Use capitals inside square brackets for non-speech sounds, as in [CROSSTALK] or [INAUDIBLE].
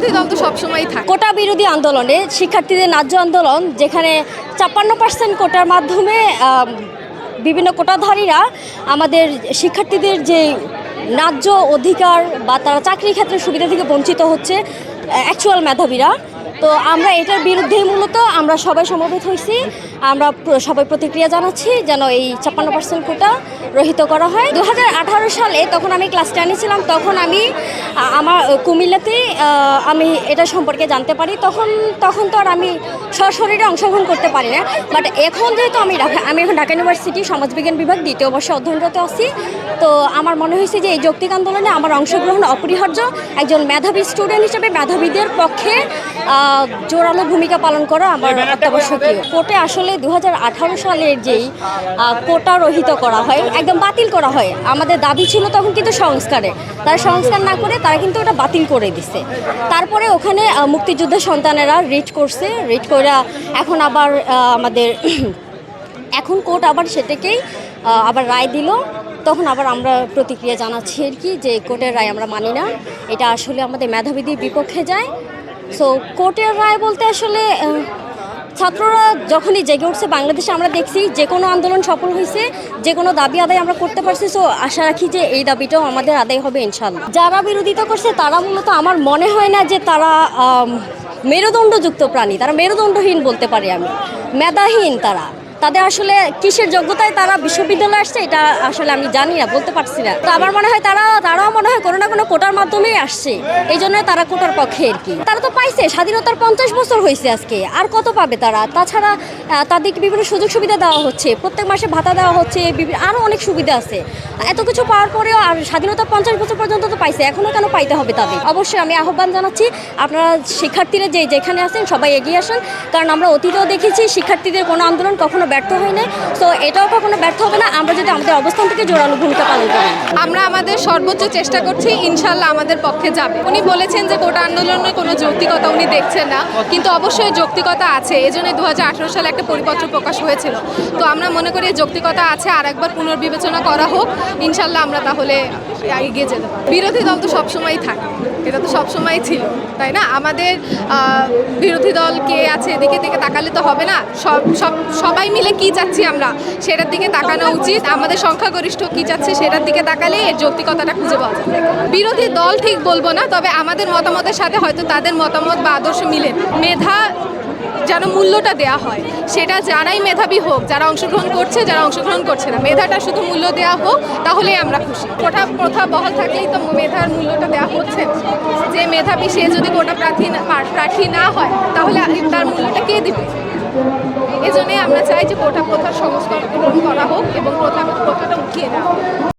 বিরোধী দল তো সবসময়ই থাকে। কোটা বিরোধী আন্দোলনে শিক্ষার্থীদের ন্যায্য আন্দোলন, যেখানে ছাপ্পান্ন পার্সেন্ট কোটার মাধ্যমে বিভিন্ন কোটাধারীরা আমাদের শিক্ষার্থীদের যে ন্যায্য অধিকার বা তারা চাকরির ক্ষেত্রে সুবিধা থেকে বঞ্চিত হচ্ছে অ্যাকচুয়াল মেধাবীরা। তো আমরা এটার বিরুদ্ধেই মূলত আমরা সবাই সমবেত হয়েছি। আমরা সবাই প্রতিক্রিয়া জানাচ্ছি যেন এই ছাপ্পান্ন পার্সেন্ট কোটা রহিত করা হয়। দু হাজার আঠারো সালে তখন আমি ক্লাস টেনে ছিলাম, তখন আমি আমার কুমিল্লাতে আমি এটা সম্পর্কে জানতে পারি। তখন তখন তো আর আমি সশরীরে অংশগ্রহণ করতে পারি না। বাট এখন যেহেতু আমি ঢাকা, আমি এখন ঢাকা ইউনিভার্সিটি সমাজবিজ্ঞান বিভাগ দ্বিতীয় বর্ষে অধ্যয়নরত আছি, তো আমার মনে হয়েছে যে এই যৌক্তিক আন্দোলনে আমার অংশগ্রহণ অপরিহার্য। একজন মেধাবী স্টুডেন্ট হিসেবে মেধাবীদের পক্ষে জোরালো ভূমিকা পালন করা আমার অত্যাবশ্যকীয়। কোর্টে আসলে দু হাজার আঠারো সালের যেই কোটা রহিত করা হয় একদম বাতিল করা হয় আমাদের দাবি ছিল তখন কিন্তু সংস্কারে। তারা সংস্কার না করে তারা কিন্তু ওটা বাতিল করে দিছে। তারপরে ওখানে মুক্তিযুদ্ধের সন্তানেরা রিট করছে রিট করে এখন আবার আমাদের [CLEARS THROAT] এখন কোর্ট আবার সেটাকেই আবার রায় দিল। তখন আবার আমরা প্রতিক্রিয়া জানাচ্ছি আর কি যে কোর্টের রায় আমরা মানি না। এটা আসলে আমাদের মেধাবীদের বিপক্ষে যায়। সো কোর্টের রায় বলতে আসলে ছাত্ররা যখনই জেগে উঠছে বাংলাদেশে, আমরা দেখছি যে কোনো আন্দোলন সফল হয়েছে, যে কোনো দাবি আদায় আমরা করতে পারছি। সো আশা রাখি যে এই দাবিটাও আমাদের আদায় হবে ইনশাল্লাহ যারা বিরোধিতা করছে, তারা মূলত আমার মনে হয় না যে তারা মেরুদণ্ডযুক্ত প্রাণী, তারা মেরুদণ্ডহীন বলতে পারি আমি। মেধাহীন তারা। তাদের আসলে কিসের যোগ্যতায় তারা বিশ্ববিদ্যালয়ে আসছে, এটা আসলে আমি জানি না, বলতে পারছি না। তো আমার মনে হয় তারা, তারাও মনে হয় কোনো না কোনো কোটার মাধ্যমেই আসছে, এই জন্য তারা কোটার পক্ষে আর কি। তারা তো পাইছে, স্বাধীনতার পঞ্চাশ বছর হয়েছে আজকে, আর কত পাবে তারা? তাছাড়া তাদেরকে বিভিন্ন সুযোগ সুবিধা দেওয়া হচ্ছে, প্রত্যেক মাসে ভাতা দেওয়া হচ্ছে আরও অনেক সুবিধা আছে। এত কিছু পাওয়ার পরেও আর স্বাধীনতা পঞ্চাশ বছর পর্যন্ত তো পাইছে এখনও কেন পাইতে হবে তাদের? অবশ্যই আমি আহ্বান জানাচ্ছি, আপনারা শিক্ষার্থীরা যে যেখানে আছেন সবাই এগিয়ে আসেন, কারণ আমরা অতীতেও দেখেছি শিক্ষার্থীদের কোনো আন্দোলন কখনো ব্যর্থ হয় না তো এটাও কখনো ব্যর্থ হবে না। আমরা যদি আমাদের অবস্থান থেকে জোরালো ভূমিকা পালন করি। আমরা আমাদের সর্বোচ্চ চেষ্টা করছি, ইনশাল্লাহ আমাদের পক্ষে যাবে। উনি বলেছেন যে কোটা আন্দোলনের কোনো যৌক্তিকতা উনি দেখছেন না, কিন্তু অবশ্যই যৌক্তিকতা আছে। এই এজন্য দু সালে একটা পরিপত্র প্রকাশ হয়েছিল। তো আমরা মনে করি যৌক্তিকতা আছে আর একবার পুনর্বিবেচনা করা হোক। ইনশাল্লাহ আমরা তাহলে এগিয়ে যেতে বিরোধী দল তো সবসময়ই থাকে। এটা তো সবসময় ছিল, তাই না? আমাদের বিরোধী দল কে আছে, এদিকে দিকে তাকালে তো হবে না। সব সব, সবাই মিলে কি চাচ্ছি আমরা? সেটার দিকে তাকানো উচিত। আমাদের সংখ্যাগরিষ্ঠ কি চাচ্ছে সেটার দিকে তাকালে এর যৌক্তিকতাটা খুঁজে পাওয়া যাবে। বিরোধী দল ঠিক বলব না, তবে আমাদের মতামতের সাথে হয়তো তাদের মতামত বা আদর্শ মিলে। মেধা যেন মূল্যটা দেয়া হয়, সেটা যারাই মেধাবী হোক, যারা অংশগ্রহণ করছে, যারা অংশগ্রহণ করছে না। মেধাটা শুধু মূল্য দেওয়া হোক, তাহলেই আমরা খুশি। কোটা প্রথা বহাল থাকলেই তো মেধার মূল্যটা দেওয়া হচ্ছে। যে মেধাবী সে যদি কোটা প্রার্থী প্রার্থী না হয়, তাহলে তার মূল্যটা কে দিবে? যে প্রথার সংস্কার করা হোক এবং প্রথা প্রথাটা উঠিয়ে নেওয়া হোক।